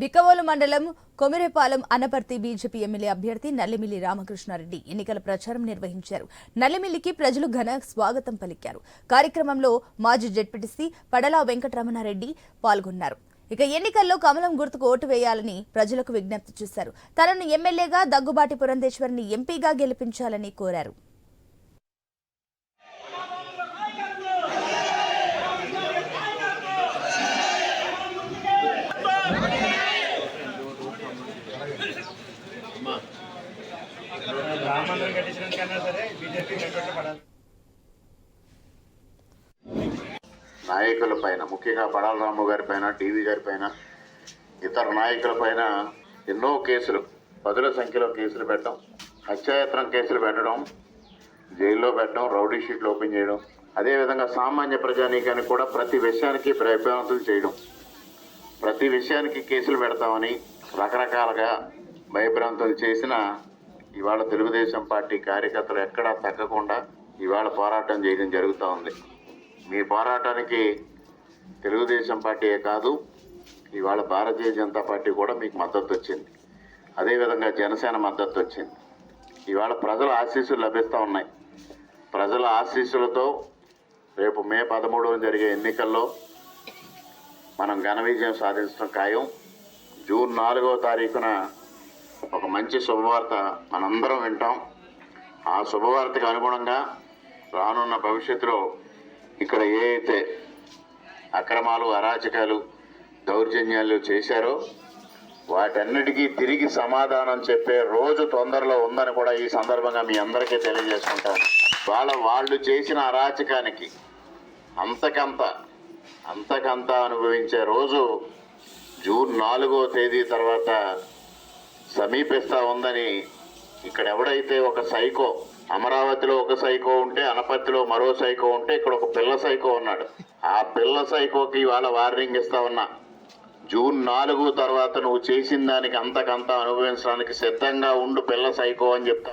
బిక్కవోలు మండలం కొమిరేపాలెం Anaparthi BJP MLA అభ్యర్థి నల్లిమిల్లి రామకృష్ణారెడ్డి ఎన్నికల ప్రచారం నిర్వహించారు. నల్లిమిల్లికి ప్రజలు ఘన స్వాగతం పలికారు. కార్యక్రమంలో మాజీ జడ్పీటీసీ పడలా వెంకటరమణారెడ్డి పాల్గొన్నారు. ఇక ఎన్నికల్లో కమలం గుర్తుకు ఓటు వేయాలని ప్రజలకు విజ్ఞప్తి చేశారు. తనను ఎమ్మెల్యేగా దగ్గుబాటి పురంధేశ్వరిని ఎంపీగా గెలిపించాలని కోరారు. సరే బీజేపీ నాయకుల పైన ముఖ్యంగా పడాల గారి పైన టీవీ గారి పైన ఇతర నాయకుల పైన ఎన్నో కేసులు పదుల సంఖ్యలో కేసులు పెట్టడం హత్యాయత్నం కేసులు పెట్టడం జైల్లో పెట్టడం రౌడీ షీట్లు ఓపెన్ చేయడం అదేవిధంగా సామాన్య ప్రజానీకానికి కూడా ప్రతి విషయానికి భయభ్రాంతులు చేయడం. ప్రతి విషయానికి కేసులు పెడతామని రకరకాలుగా భయభ్రాంతులు చేసిన ఇవాళ తెలుగుదేశం పార్టీ కార్యకర్తలు ఎక్కడా తగ్గకుండా ఇవాళ పోరాటం చేయడం జరుగుతూ ఉంది. మీ పోరాటానికి తెలుగుదేశం పార్టీయే కాదు ఇవాళ భారతీయ జనతా పార్టీ కూడా మీకు మద్దతు వచ్చింది. అదేవిధంగా జనసేన మద్దతు వచ్చింది. ఇవాళ ప్రజల ఆశీస్సులు లభిస్తూ ఉన్నాయి. ప్రజల ఆశీస్సులతో రేపు మే పదమూడవ జరిగే ఎన్నికల్లో మనం ఘన విజయం సాధించడం ఖాయం. జూన్ నాలుగవ తారీఖున ఒక మంచి శుభవార్త మనందరం వింటాం. ఆ శుభవార్తకు అనుగుణంగా రానున్న భవిష్యత్తులో ఇక్కడ ఏ అయితే అక్రమాలు అరాచకాలు దౌర్జన్యాలు చేశారో వాటన్నిటికీ తిరిగి సమాధానం చెప్పే రోజు తొందరలో ఉందని కూడా ఈ సందర్భంగా మీ అందరికీ తెలియజేసుకుంటాను వాళ్ళ వాళ్ళు చేసిన అరాచకానికి అంతకంత అంతకంత అనుభవించే రోజు జూన్ నాలుగో తేదీ తర్వాత సమీపిస్తా ఉందని ఇక్కడ ఎవడైతే ఒక సైకో అమరావతిలో ఒక సైకో ఉంటే అనపర్తిలో మరో సైకో ఉంటే ఇక్కడ ఒక పిల్ల సైకో ఉన్నాడు. ఆ పిల్ల సైకోకి ఇవాళ వార్నింగ్ ఇస్తా ఉన్నా. జూన్ నాలుగు తర్వాత నువ్వు చేసిన దానికి అంతకంత అనుభవించడానికి సిద్ధంగా ఉండు పిల్ల సైకో అని చెప్తా